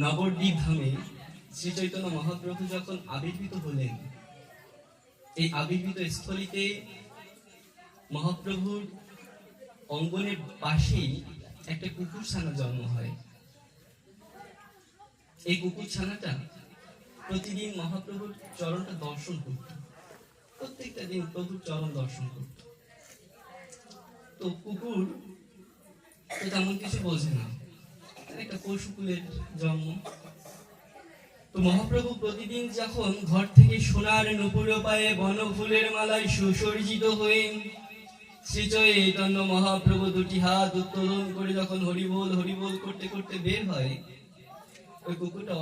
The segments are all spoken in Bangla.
নবদ্বীপ ধামে শ্রী চৈতন্য মহাপ্রভু যখন আবির্ভূত হলেন, এই আবির্ভূত স্থলিতে মহাপ্রভুর অঙ্গনের পাশেই একটা কুকুর ছানা জন্ম হয়। এই কুকুর ছানাটা প্রতিদিন মহাপ্রভুর চরণটা দর্শন করত। প্রত্যেকটা দিন প্রভুর চরণ দর্শন করত। তো কুকুর তো তেমন কিছু বোঝে না। একটা পশুকুলের জন্ম। তো মহাপ্রভু প্রতিদিন যখন ঘর থেকে সোনার নুপুর পায়ে বনফুলের মালায় সুসজ্জিত হয়ে শ্রী চৈতন্য মহাপ্রভু দুটি হাত উত্তোলন করে যখন হরিবোল হরিবোল করতে করতে বের হয়, ওই কুকুরটা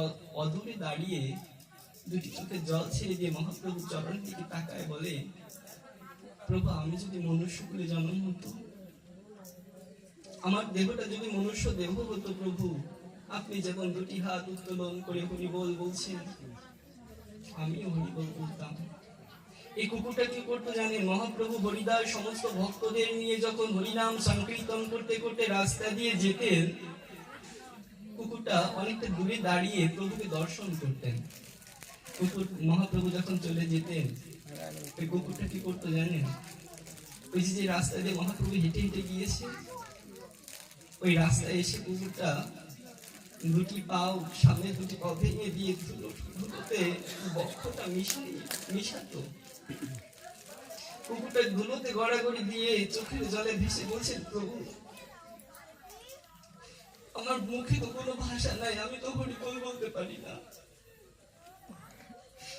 অদূরে দাঁড়িয়ে দুটি চোখে জল ছেড়ে দিয়ে মহাপ্রভুর চরণ দিকে তাকায় বলে, প্রভু, আমি যদি মনুষ্য মনুষ্যকুলে জন্ম হতো আমার দেহটা যদি মনুষ্য দেহ হতো প্রভু, আপনি যেমন দুটি হাত উত্তোলন করে হরিবোল বলছেন, আমিও হরিবোল বলতাম। এই কুকুরটা কি করতো জানেন? মহাপ্রভু হরিদাস সমস্ত ভক্তদের নিয়ে যখন হরিনাম সংকীর্তন করতে করতে রাস্তা দিয়ে যেতেন, কুকুরটা অনেকটা দূরে দাঁড়িয়ে প্রভুকে দর্শন করতেন। কুকুর, মহাপ্রভু যখন চলে যেতেন কুকুরটা কি করতো জানেন? ওই যে রাস্তা দিয়ে মহাপ্রভু হেঁটে হেঁটে গিয়েছে ওই রাস্তায় এসে কুকুরটা দুটি পাও, সামনে দুটি পাও ভেঙে দিয়ে ধুলো ধুলোতে বক্ষটা মিশিয়ে, মিশাতো। কুকুরটা ধুলোতে গড়াগড়ি দিয়ে চোখের জলে ভেসে বলছেন প্রভু, আমার মুখে তো কোনো ভাষা নাই, আমি তো হরিবল বলতে পারি না।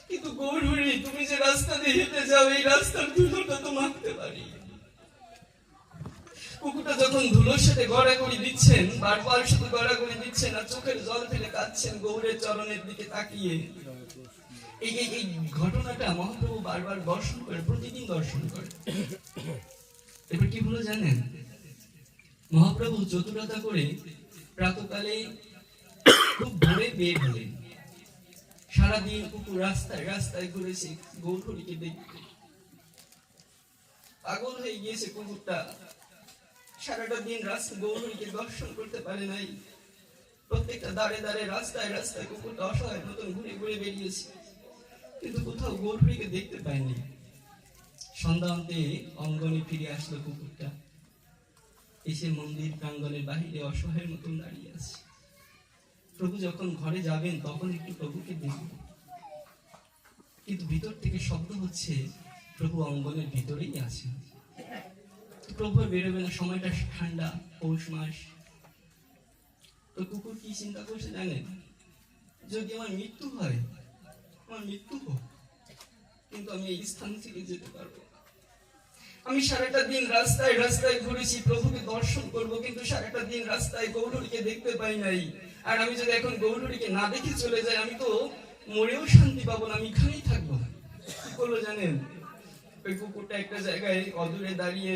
কিন্তু গৌরী, তুমি যে রাস্তা দিয়ে হেঁটে যাও, এই রাস্তার ধুলোটা তো মাখতে পারি কুকুরটা যখন ধুলোর সাথে গড়াগড়ি দিচ্ছেন, বারবার শুধু গড়াগড়ি দিচ্ছেন আর চোখের জল ফেলে কাঁদছেন গৌরের চরণের দিকে তাকিয়ে। এই এই ঘটনাটা মহাপ্রভু বারবার দর্শন করে, প্রতিদিন দর্শন করে। এবার কি হলো জানেন? মহাপ্রভু চতুরতা করে প্রাতকালে খুব ভোরে বের হলেন। সারাদিন কুকুর রাস্তায় রাস্তায় ঘুরেছে গৌরীকে দেখতে। পাগল হয়ে গিয়েছে কুকুরটা। সারাটা দিন রাস্তা গৌরীকে দর্শন করতে পারে নাই। প্রত্যেকটা দাঁড়ে দাঁড়ে রাস্তায় রাস্তায় কুকুরটা অসহায় মতন ঘুরে ঘুরে বেরিয়েছে। কিন্তু কোথাও গৌরীকে দেখতে পায়নি। সন্ধ্যান্তে অঙ্গনে ফিরে আসলো কুকুরটা। এসে মন্দির প্রাঙ্গনের বাহিরে অসহায়ের মতন দাঁড়িয়ে আছে। প্রভু যখন ঘরে যাবেন, তখন একটু প্রভুকে দেখবেন। কিন্তু ভিতর থেকে শব্দ হচ্ছে, প্রভু অঙ্গনের ভিতরেই আছেন। প্রভু আর বেরোবে না সময়টা ঠান্ডা, পৌষ মাস। তো কুকুর কি চিন্তা করছে জানেন? যদি আমার মৃত্যু হয়, আমার মৃত্যু হোক, কিন্তু আমি এই স্থান থেকে যেতে পারব আমি সারাটা দিন রাস্তায় রাস্তায় ঘুরেছি, প্রভুকে দর্শন করব, কিন্তু সারাটা দিন রাস্তায় গৌরীকে দেখতে পাই নাই। আর আমি যদি এখন গৌরীকে না দেখে চলে যাই, আমি তো মরেও শান্তি পাবো না, আমি এখানেই থাকব। কি করল জানেন? ওই কুকুরটা একটা জায়গায় অদূরে দাঁড়িয়ে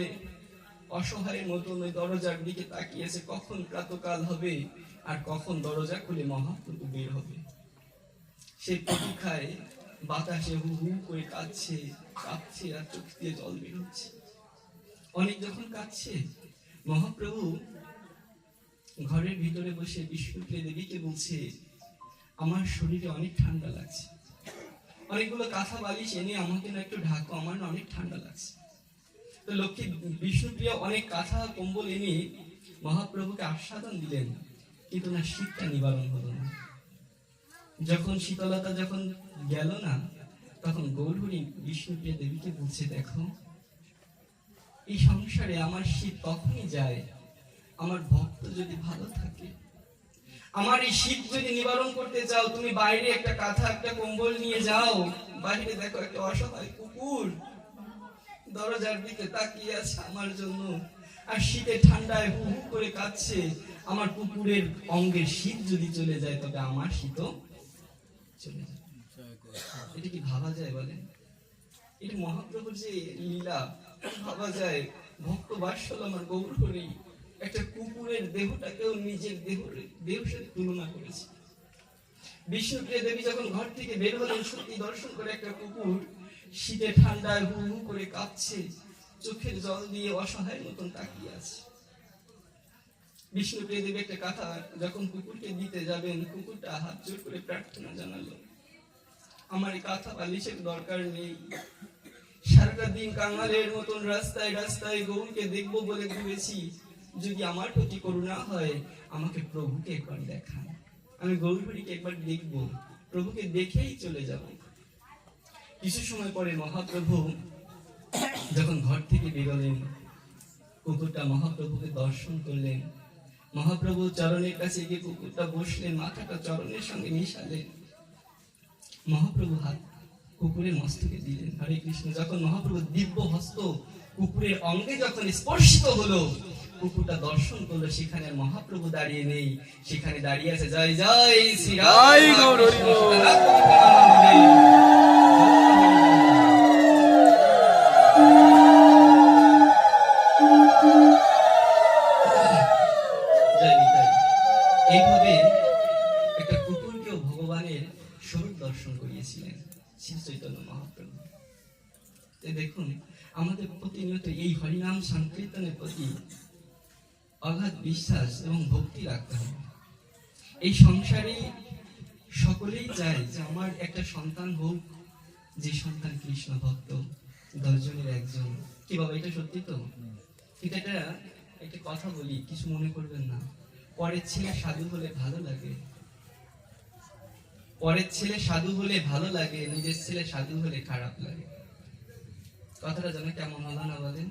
অসহায়ের মতন ওই দরজার দিকে তাকিয়েছে কখন প্রাতকাল হবে আর কখন দরজা খুলে মহাপ্রভু বের হবে। সে প্রতীক্ষায় বাতাসে হু হু করে কাঁদছে কাঁদছে আর চোখ দিয়ে জল বের হচ্ছে। অনেক যখন কাঁদছে, মহাপ্রভু ঘরের ভিতরে বসে বিষ্ণুপ্রিয় দেবীকে বলছে, আমার শরীরে অনেক ঠান্ডা লাগছে। অনেকগুলো কাঁথা বালিশ এনে আমাকে না একটু ঢাকো, আমার না অনেক ঠান্ডা লাগছে। তো লক্ষ্মী বিষ্ণুপ্রিয়া অনেক কাঁথা, কম্বল এনে মহাপ্রভুকে আস্বাদন দিলেন, কিন্তু না, শীতটা নিবারণ হলো না। যখন শীতলতা যখন গেল না, তখন গৌরী বিষ্ণুপ্রিয়া দেবীকে বলছে, দেখো, এই সংসারে আমার শীত তখনই যায়, আমার ভক্ত যদি ভালো থাকে। আমার এই শীত যদি নিবারণ করতে চাও, তুমি বাইরে একটা কাঁথা, একটা কম্বল নিয়ে যাও, বাইরে দেখো একটা অসহায় কুকুর দরজার দিকে তাকিয়ে আছে আমার জন্য। আর শীতে ঠান্ডায় হু হু করে কাঁদছে। আমার কুকুরের অঙ্গের শীত যদি চলে যায়, তবে আমার শীতও চলে যায়। এটা কি ভাবা যায় বলেন? এটা মহাপ্রভুর যে লীলা, ভাবা যায়। ভক্ত বাৎসল আমার গৌর হরি একটা কুকুরের দেহটাকেও নিজের দেহ দেহের সাথে তুলনা করেছে। বিষ্ণুপ্রিয়া দেবী যখন ঘর থেকে বের হলেন, সত্যি দর্শন করে একটা কুকুর শীতে ঠান্ডায় হু হু করে কাঁপছে, চোখের জল দিয়ে অসহায় মতন তাকিয়ে আছে। বিষ্ণুপ্রিয় দেবী একটা কথা, যখন কুকুরকে দিতে যাবেন, কুকুরটা হাত জোর করে প্রার্থনা জানালো, আমার কাঁথা বালিশের দরকার নেই। সারাটা দিন কাঙালের মতন রাস্তায় রাস্তায় গৌরকে দেখব বলে ঘুরেছি। যদি আমার প্রতি করুণা হয়, আমাকে প্রভুকে একবার দেখান। আমি গৌরহরিকে একবার দেখব। প্রভুকে দেখেই চলে যাব। কিছু সময় পরে মহাপ্রভু যখন ঘর থেকে বেরোলেন কুকুরটা মহাপ্রভুকে দর্শন করলেন। মহাপ্রভু চরণের কাছে গিয়ে কুকুরটা বসলেন মাথাটা চরণের সঙ্গে মিশালেন। মহাপ্রভু হাত কুকুরের মস্তকে দিলেন। হরে কৃষ্ণ যখন মহাপ্রভু দিব্য হস্ত কুকুরের অঙ্গে যখন স্পর্শিত হলো কুকুরটা দর্শন করল সেখানে মহাপ্রভু দাঁড়িয়ে নেই। সেখানে দাঁড়িয়ে আছে জয় জয় শ্রী জয় জয় নিতাই। এইভাবে একটা কুকুরকেও ভগবানের স্বরূপ দর্শন করিয়েছিলেন শ্রী চৈতন্য মহাপ্রভু। দেখুন আমাদের প্রতিনিয়ত এই হরিনাম সংকীর্তনের প্রতি অগাধ বিশ্বাস এবং ভক্তি রাখতে হবে এই সংসারে সকলেই চায় যে আমার একটা সন্তান হোক যে সন্তান কৃষ্ণ ভক্ত দশজনের একজন। কি বাবা এটা সত্যি তো? কিন্তু এটা একটা কথা বলি, কিছু মনে করবেন না। পরের ছেলে সাধু হলে ভালো লাগে। পরের ছেলে সাধু হলে ভালো লাগে, নিজের ছেলে সাধু হলে খারাপ লাগে। কথাটা যেন কেমন হলো না বলেন?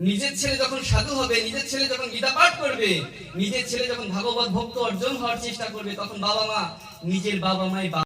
নিজের ছেলে যখন সাধু হবে, নিজের ছেলে যখন গীতা পাঠ করবে, নিজের ছেলে যখন ভাগবত ভক্ত অর্জন হওয়ার চেষ্টা করবে, তখন বাবা মা নিজের বাবা মাই